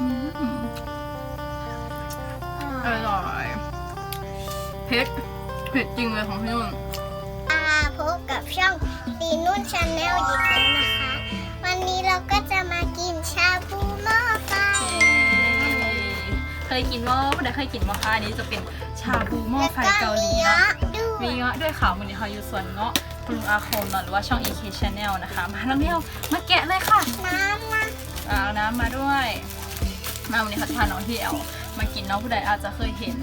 อืมอร่อยเผ็ดเผ็ดจริงเลยของพี่นุ่นอาพบกับช่องตีนุ่นชาแนลอีกแล้วนะคะ วันนี้เราก็จะมากินชาบูหม้อไฟเคยกินว่าไม่ได้เคยกินว่าค่ะอันนี้จะเป็นชาบูหม้อไฟเกาหลีแล้วเนาะก็มีมีเงาะด้วยเงาะด้วยค่ะวันนี้เขาอยู่สวนเงาะปรุงอาโคมเนาะหรือว่าช่อง AK Channel นะคะ มาแล้วเร็วมาแกะเลยค่ะ น้ำนะเอาน้ำมาด้วย มาวันนี้เขาจะพาน้องที่แอลมากินน้องผู้ใดอาจจะเคยเห็น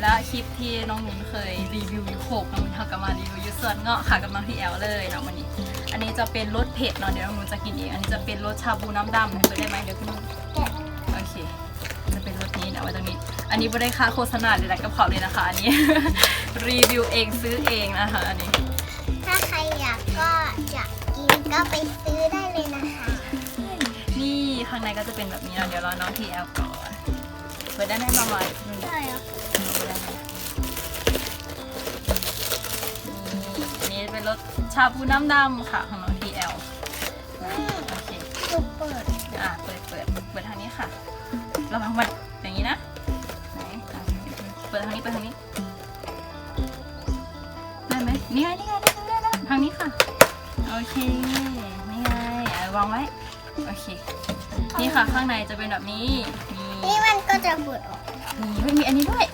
และคลิปที่น้องนุ้นเคยรีวิวยูโคกน้องนุ้นเขาก็มารีวิวยูสวนเงาะค่ะกับน้องที่แอลเลยเนาะวันนี้ อันนี้จะเป็นรสเผ็ดเนาะเดี๋ยวน้องนุ้นจะกินเองอันนี้จะเป็นรสชาบูน้ำดำเปิดได้ไหมเดี๋ยวคุณนุ่นโอเคจะเป็นรสนี้นะไว้ตรงนี้ อันนี้ไม่ได้ค่าโฆษณาหรืออะไรกับเขาเลยนะคะอันนี้รีวิวเองซื้อเองนะคะอันนี้ ถ้าใครอยากก็อยากกินก็ไปซื้อได้เลยนะคะ ข้างในก็จะเป็นแบบนี้นะเดี๋ยวรอน้องทีแอลก่อนเปิดได้ไหมประมาณนึงใช่เหรอนี่อันนี้เป็นรสชาบูน้ำดำค่ะของน้องทีแอลอืมโอเคถูกเปิดอะเปิดเปิดเปิดทางนี้ค่ะระวังมันอย่างนี้นะไหนอะเปิดทางนี้เปิดทางนี้ได้ไหมนี่ไงนี่ไงได้ได้ได้ทางนี้ค่ะโอเคนี่ไงอะวางไว้โอเค นี่ค่ะข้างในจะเป็นแบบนี้มีนี่มันก็จะเปิดออกมีเฮ้ยมีอันนี้ด้วย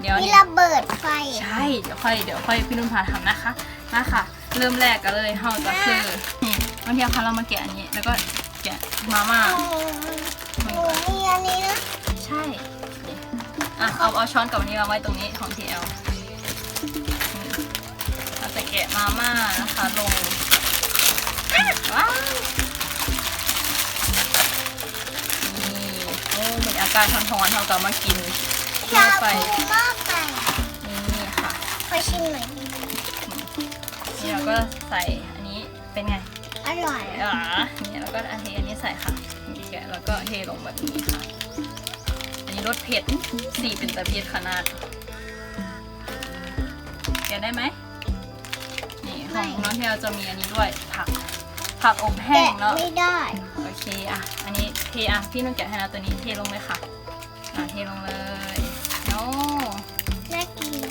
เดี๋ยวมีนี้ระเบิดไฟใช่เดี๋ยวค่อยเดี๋ยวค่อยพี่นุ่นพาทำนะคะมาค่ะ เริ่มแรกกันเลยเฮาจะคือนี่บางทีคะเรามาแกะอันนี้ แล้วก็แกะมาม่าโอ้หนูมีอันนี้นะใช่นี่อะเอาเอาช้อนกับอันนี้วางไว้ตรงนี้ของ TL เราจะแกะมาม่านะคะลงว้าว มีอาการทอนๆเท่ากับมากินหม้ชาอไฟบูหม้อไฟนี่ค่ะขอชิมหน่อยนี่เราก็ใส่อันนี้เป็นไงอร่อยอ่านี่เราก็เอาเทอันนี้ใส่ค่ะนี่แกะแล้วก็เทลงแบบนี้ค่ะ อันนี้รสเผ็ดสี่เป็นตะเพียดขนาดแกะได้ไหมนี่ของน้องเทลจะมีอันนี้ด้วยผัก ผักอบแห้แกะงเนาะ ไม่ได้ โอเคอะ อันนี้ เทอะพี่นุ่นแกะให้นะตัวนี้เทลงเลยค่ะอะเทลงเลยโอ้น่ากิน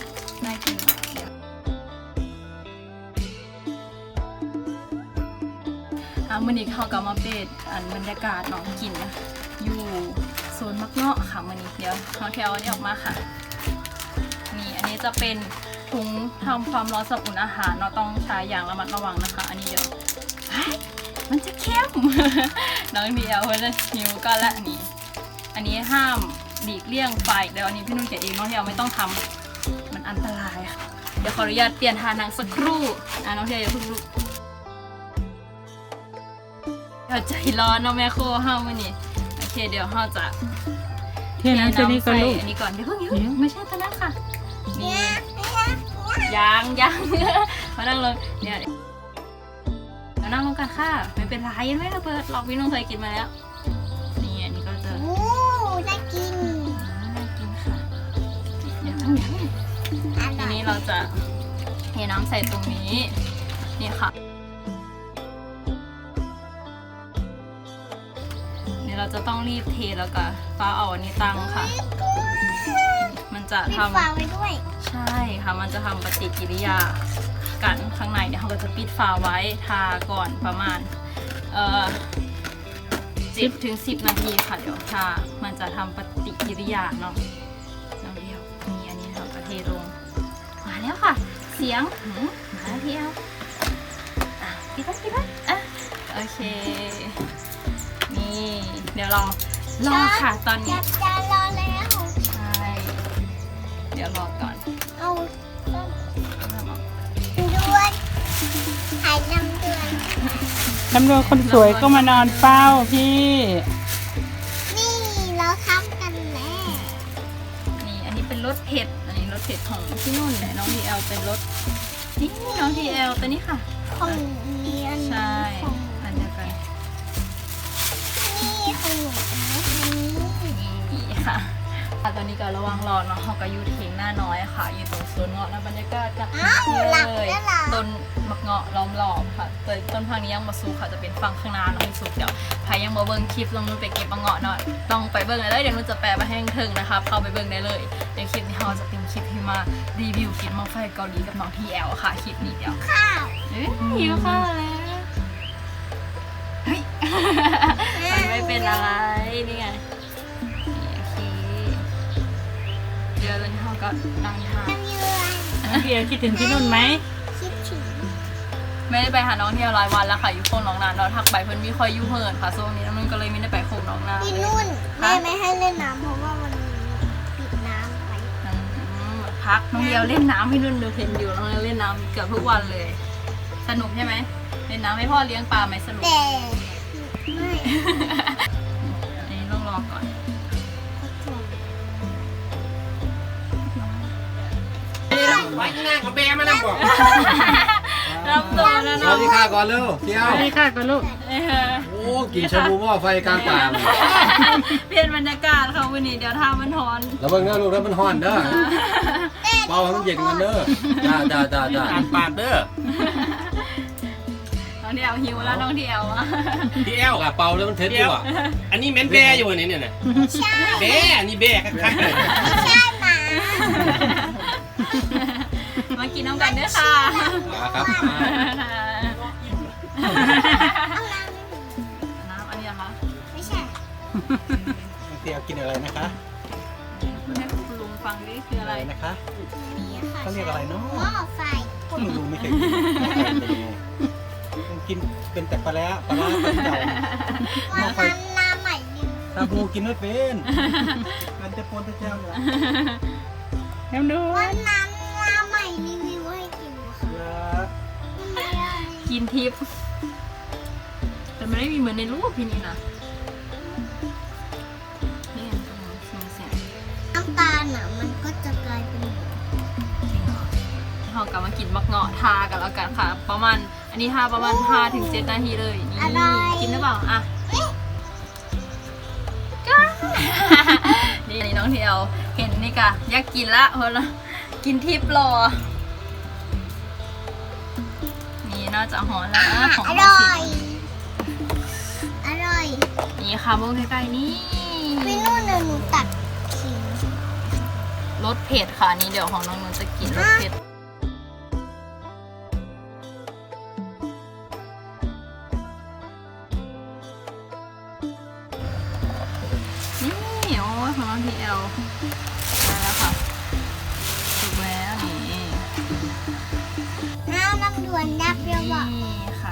น่ากินมากเดี๋ยวอะมือนี้เขาก็มาเปิดอันบรรยากาศเนาะกินนะอยู่โซนมักเนาะค่ะมือนี้เดี๋ยวเขาแถวนนี้ออกมาค่ะนี่อันนี้จะเป็นถุงทำความร้อนสำหรับอุ่นอาหารเนาะต้องใช้อย่างระมัดระวังนะคะ อันนี้เดี๋ยว มันจะเข้มน้องเดียวเขาจะหิวก็ละอันนี้ อันนี้ห้ามหลีกเลี่ยงไฟเดี๋ยวอันนี้พี่นุ่นแกะเองน้องเทียวไม่ต้องทำมันอันตรายค่ะ เดี๋ยวขออนุญาตเปลี่ยนทานังสักครู่อะน้องเทียวอย่าเพิ่งลุกอย่าใจร้อนเนาะแม่โคห้ามวันนี้โอเคเดี๋ยวเราจะเทน้ำตัวนี้ก่อนใส่ลูกอันนี้ก่อนเดี๋ยวเพิ่งอย่าเดี๋เพิ่ยวงไม่ใช่ตัวนั้นค่ะนี่เนี่ยเนี่ยเนี่ยยังยังมานั่งลงเดี๋ย วเรานั่งลงกันค่ะ ไม่เป็นไรยังไม่ระเบิดหรอกพี่นุ่นเคยกินมาแล้ว นี่อันนี้ก็จะโอ้น่ากินน่ากินค่ะเดี๋ยวต้องยังอทีร่อยนี้เราจะเทน้ำใส่ตรงนี้ นี่ค่ะนี่เราจะต้องรีบเทแล้วก็ฟ้าเอาอันนี้ตั้งค่ะ มันจะปิดทำฝาไว้ด้วยใช่ค่ะ มันจะทำปฏิกิริยา กันข้างในเดี๋ยวเราก็จะปิดฝาไว้ทาก่อนประมาณเอ่อสิบถึงสิบนาทีค่ะเดี๋ยวทามันจะทำปฏิกิริยาเนาะน้องเดียวนี่อันนี้เราก็เทลงมาแล้วค่ะ เสียงหืมมาแล้วพี่เอาอะพี่ตั้งพี่ตั้งอะโอเค นี่เดี๋ยวรอรอค่ะตอนนี้จัดจานรอแล้วใช่เดี๋ยวรอก่อน น้ำนวลคนสวยก็มานอนเฝ้าพี่ นี่เราทำกันแน่นี่อันนี้เป็นรสเผ็ด อันนี้รสเผ็ดของพี่นุ่นแหละน้องพีเอลเป็นรสนี่น้องพีเอลตัวนี้ค่ะของเรีย ค่ะอะตอนนี้ก็ระวังรอเนาะเขาก็อยู่เถียงหน้าน้อยค่ะ อยู่ตรงสวนเงาะแล้วบรรยากาศก็อ้าวหลับเลยแล้วเหรอต้นมะเงาะล้อมรอบค่ะแต่ต้นพังนี้ยังมาสูค่ะจะเป็นฝั่งข้างหน้าเนาะที่สุดเดี๋ยวใครยังมาเบิ่งคลิปลองนุ่นไปเก็บมะเงาะเนาะต้องไปเบิ่งเลยเดี๋ยวนุ่นจะแปลมาให้ถึงนะคะเข้าไปเบิ่งได้เลยในคลิปนี้เราจะเป็นคลิปที่มารีวิวคลิปมังไฟเกาหลีกับน้องทีแอลค่ะคลิปนี้เดี๋ยวข้าวเอ้ยหิวข้าวแล้วเฮ้ยมันไม่เป็นอะไรนี่ไง ก็นั่งทานทำยังไงน้องเพียคิดถึงพี่นุ่นไหมคิดถึงไม่ได้ไปหาน้องเที่ยวรายวันแล้วค่ะอยู่โคงน้องนานเราทักไปเพิ่นมีคอยอยู่เฮิร์นค่ะช่วงนี้น้องนุ่นก็เลยไม่ได้ไปโคงน้องนานพี่เลยนุ่นแม่ไม่ให้เล่นน้ำเพราะว่ามันปิดน้ำไว้อืมพักน้องเดียวเล่นน้ำพี่นุ่นดูเห็นอยู่น้องเดียวเล่นน้ำเกือบทุกวันเลย สนุกใช่ไหมเล่นน้ำให้พ่อเลี้ยงปลาไหมสนุกแต่ไม่อันนี้ต้องรอก่อน ไว้ข้างหน้าเขาแบมาแล้วบอกรับตัวนะสน้อวังสดีค่ะก่อนเร็วเที่ยสววัสดีค่ะก็ลูก เออโอ้กินชาบูหม้อไฟกลางป่าเลยเปลี่ยนบรรยากาศค่ะวันนี้เดี๋ยวทางมันร้อนแล้วเบิ่งเด้อลูกแล้วมันฮ้อนเด้อเป่าให้มันเย็นกันเด้อจ้าจ้าจ้าจ้าอ่านปากเด้อน้องเดียวหิวแล้วน้องเดียวอะพี่แอลกะเป่าแล้วมันเท็ดดีกว่าอันนี้เม้นแบอยู่วันนี้เนี่ยน่ะใช่แบอันนี้แบคักๆเลย ใช่หมามา กินน้ำกันด้วยค่ะมาครับมาเอาน้ำไม่ถึงน้ำอันนี้เหรอคะไม่ใช่เตียวกินอะไรนะคะคุณให้คุณลุงฟังดิคืออะไรนะคะนี่ค่ะเขาเรียกอะไรเนอะหม้อไฟก็ไม่รู้ไม่เคยกินไม่เคยกินกินเป็นแต่ปลาร้าปลาร้าปลาเก่าวันนั้นน้ำใหม่ลืมตาบูกินไม่เป็นมันจะปนตะเจ้าเหรอน้ำดู กินทิพย์แต่ไม่ได้มีเหมือนในรูปพี่นี่นะนี่ไงตรงนี้เสียงเสียงน้ำตาลอะมันก็จะกลายเป็นหมูจริงเหรอเรากลับมากินบักเงาะทากันแล้วกันค่ะ ประมาณ อันนี้ทาประมาณ5ถึง7นาทีเลย นี่กินหรือเปล่าอะ นี่อันนี้น้องเทียวเห็นนี่กะอยากกินละเพราะว่ากินทิพย์รอ นี่น่าจะหอนแล้วนะของอน้องร่อสิยอร่อย นี่ค่ะมองใกล้ๆนี่พี่นุ่นเดี๋ยวหนูตัดขิงรสเผ็ดค่ะอันนี่เดี๋ยวของน้องนุ่นจะกินรสเผ็ดำน้ำด่วนยับเรียวบอกนี่ค่ะ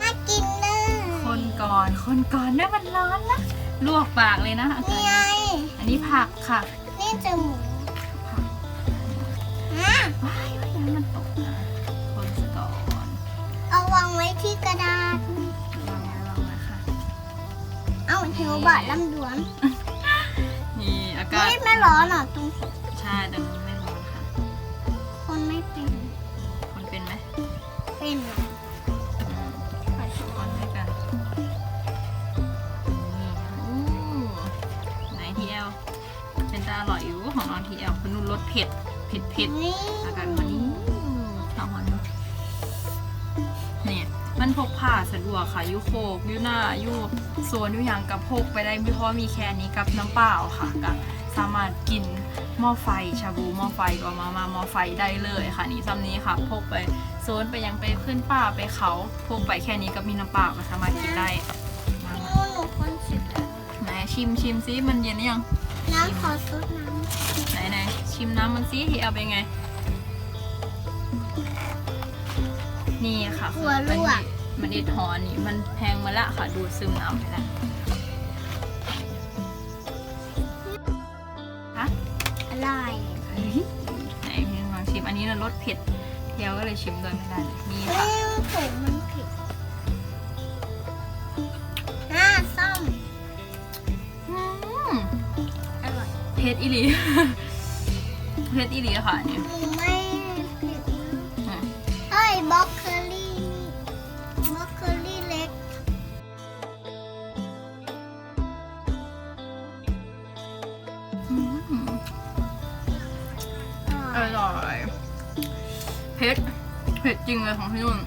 น่ากินเลยคนก่อนคนก่อนเนี่ยมันร้อนนะ ลวกปากเลยนะอานี่กาศไงอันนี้ผักค่ะนี่จะหมูผักอะว้ายว้ายน้ำมันตกนะคนก่อนเอาวางไว้ที่กระดาษ ลองนะลองนะคะ เอาหิวบาดลำด่วนนี่อากาศไม่ไม่ร้อนเหรอตรง ใช่ตรงนี้ไม่ร้อน เป็นเหรออืมร้อนด้วยกันนี่อู้ไหนทีเอลเป็นตาอร่อยอยู่ของน้องทีเอลคุณนุ่นรสเผ็ดเผ็ดเผ็ดนี่อากาศวันนี้ทางวันเนี่ยมันพกผ่าสะดวกค่ะอยูโคกอยูหน้าอยูโซนอยูหยังกับพกไปได้เพราะว่ามีแค่นี้กับน้ำเปล่าค่ะก็สามารถกิน หม้อไฟชาบูหม้อไฟก็มามาหม้อไฟได้เลยค่ะนี่ซ้ำนี้ค่ะพกไปโซนไปยังไปขึ้นป่าไปเขาพกไปแค่นี้ก็มีน้ำเปล่าก็สามารถกินได้มาพี่มานุ่นหนูคนสุดแล้วไหนชิมชิมซิมันเย็นหรือยังน้ำขอซดน้ไหนไหนชิมน้ำมันซิที่เอาเป็นไง นี่ค่ะคืออันนี้มันเอ็ดหอนนี่มันแพงมาละค่ะดูดซึมน้ำไปแล้ว อร่อยเฮ้ยไหนพี่ลองชิม อันนี้นะรสเผ็ดเดียวก็เลยชิมโดยไม่ได้เลยนี่เอ้ค่ะยผมมันผิดหน้าส้มอืมอร่อยเผ็ดอีหลี เผ็ดอีหลีค่ะอันนี่หนูไม่ผิดนะอืม เอ้ยบล็อก ริงเลยของพี่นุ่น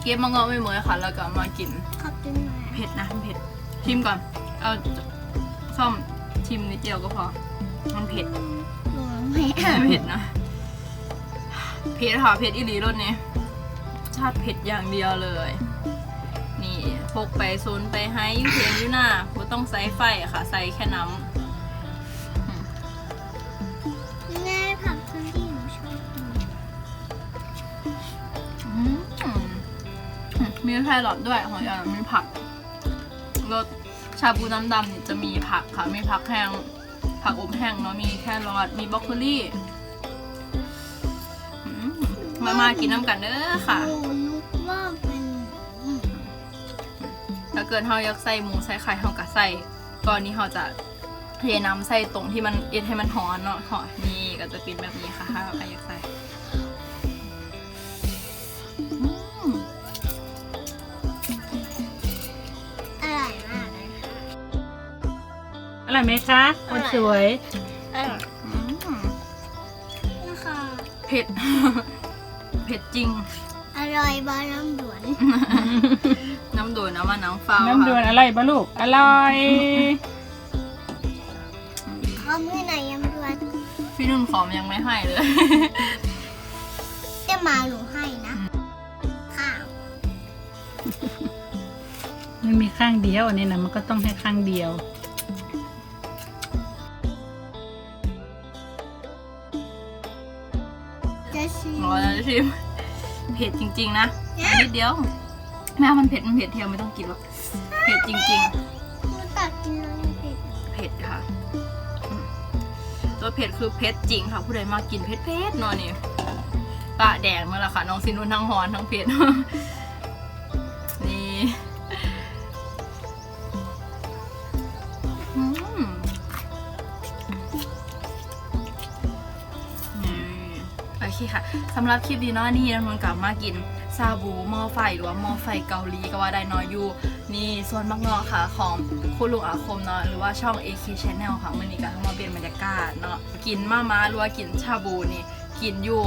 เก็บมะเงาะไม่เหมือนค่ะ แล้วก็มากิน ขอบคุณมากเผ็ดนะมันเผ็ดชิมก่อน เอาซ่อมชิมนิดเดียวก็พอ มันเผ็ดหนูไม่เอาเผ็ดนะ เผ็ดค่ะ เผ็ดอีหลีรสนี้ชาติเผ็ดอย่างเดียวเลย นี่พกไปโซนไปให้อยูเทียนอยูหน้าบ่ต้องใส่ไฟอะค่ะ ใส่แค่น้ำ มีแครอทด้วยหอยอ่อนมีผักรสชาบูน้ำดำเนี่ยจะมีผักค่ะมีผักแห้งผักอบแห้งเนาะมีแครอทมีบรอกโคลีอืมามากินน้ำกันเด้อค่ะถ้าเกิดเราอยากใส่หมูใส่ไข่เราก็ใส่ก่อนนี้เราจะเทน้ำใส่ตรงที่มันเอ็ดให้มันหอนเนาะหอนี่ก็จะเป็นแบบนี้ค่ะถ้าใครอยากใส่ ร่อยไหมคะคนสวยอร่อยอืมนะคะเผ็ด เผ็ดจริง อร่อยบาน้ำด่วน น้ำโดนน้ำมันน้ำฟ้าวน้ำด่วนค่ะอร่อยปะลูก อร่อยเขาเมื่อไหร่ยำด่วนพี่นุ่นขอมยังไม่ให้เลย จะมาหนูให้นะข้าวมันมีข้างเดียวอันนี้นะมันก็ต้องให้ข้างเดียว ชิม เผ็ดจริง ๆ นะอันนิดเดียว แม่มันเผ็ดมันเผ็ดเทียวไม่ต้องกินหรอก เผ็ดจริงๆหนูตักกินแล้วยังเผ็ดเผ็ดค่ะอืมตัวเผ็ดคือเผ็ดจริงค่ะ ผู้ใดมากินเผ็ดเผ็ดๆเนอนนี่ปะแดงมาแล้วค่ะ น้องซินุนทั้งหอนทั้งเผ็ด คค่ะสำหรับคลิปดีเนาะนี่นนกลับมากินซาบูหม้อไฟหรือว่าหม้อไฟเกาหลีก็ว่าได้เนอยอยู่นี่ส่วนมักเงาะค่ะ ของคุณลุงอาคมเนาะหรือว่าช่อง AK Channel ค่ะมันนี้ก็เข้ามาเปลี่ยนบรรยากาศเนาะกินมามาหรือว่ากินชาบูนี่กินอยู่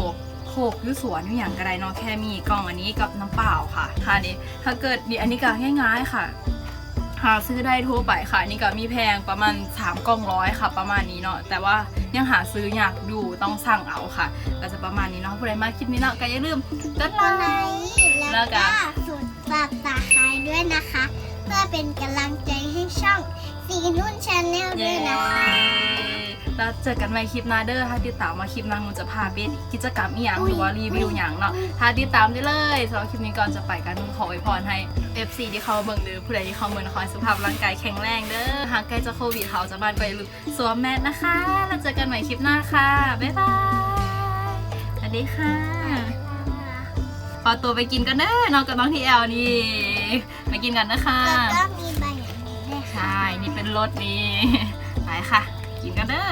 โคกอยุสวนอยู่อย่างกระไดเนาะแค่มีกล่องอันนี้กับน้ำเปล่าค่ะค่ะนี่ถ้าเกิดนี่อันนี้ก็ง่าย ๆ ค่ะ หาซื้อได้ทั่วไปค่ะ นี่ก็มีแพงประมาณ3กล่องร้อยค่ะ ประมาณนี้เนาะแต่ว่ายังหาซื้อยากอยู่ต้องสั่งเอาค่ะก็จะประมาณนี้เนาะผู้ใดมาคลิปนี้เนาะก็อย่าลืมกดไลตัวไหนค์แล้วก็แล้วก็สุดปากตาคายด้วยนะคะ เพื่อเป็นกำลังใจให้ช่อง สีนุ่นชาแนลด้วยนะคะแล้วเจอกันใหม่คลิปหน้าเด้อถ้าติดตามมาคลิปหน้ามันจะพาไปกิจกรรมอีหยังหรือว่ารีวิวอย่างเนาะถ้าติดตามได้เลยสำหรับคลิปนี้ก่อนจะไปกันนุ่นขออวยพรให้ FC ที่เขาเบิ่งหรือผู้ใดที่เขาเมืองขอให้สุขภาพร่างกายแข็งแรงเด้อหากใกล้จะโควิดเขาจะบ้านก็อย่าลืมสวมแมสนะคะ แล้วเจอกันใหม่คลิปหน้าค่ะบ๊ายบายสวัสดีค่ะขอตัวไปกินกันเด้อน้องกับน้องทีแอลนี่ไปกินกันนะคะ รถนี่ไปค่ะ กินกันเด้อ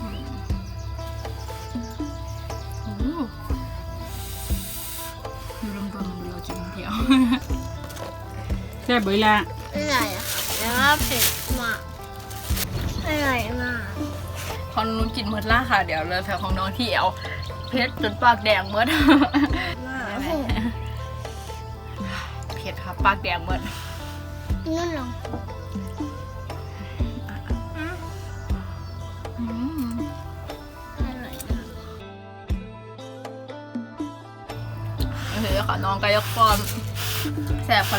อืมโอ้โหดูรวมๆดูเรากินคนเดียวแซ่บเวลาอร่อยอะค่ะแล้วก็เผ็ดมากอร่อยมากของนู้นกินหมดละค่ะ เดี๋ยวเลยแถวของน้องที่เอวเพชรจนปากแดงหมดมากเผ็ดครับปากแดงหมด นุ่นลงอืมอร่อยมากโอเคค่ะน้องกายกฟอมแสบค่ะ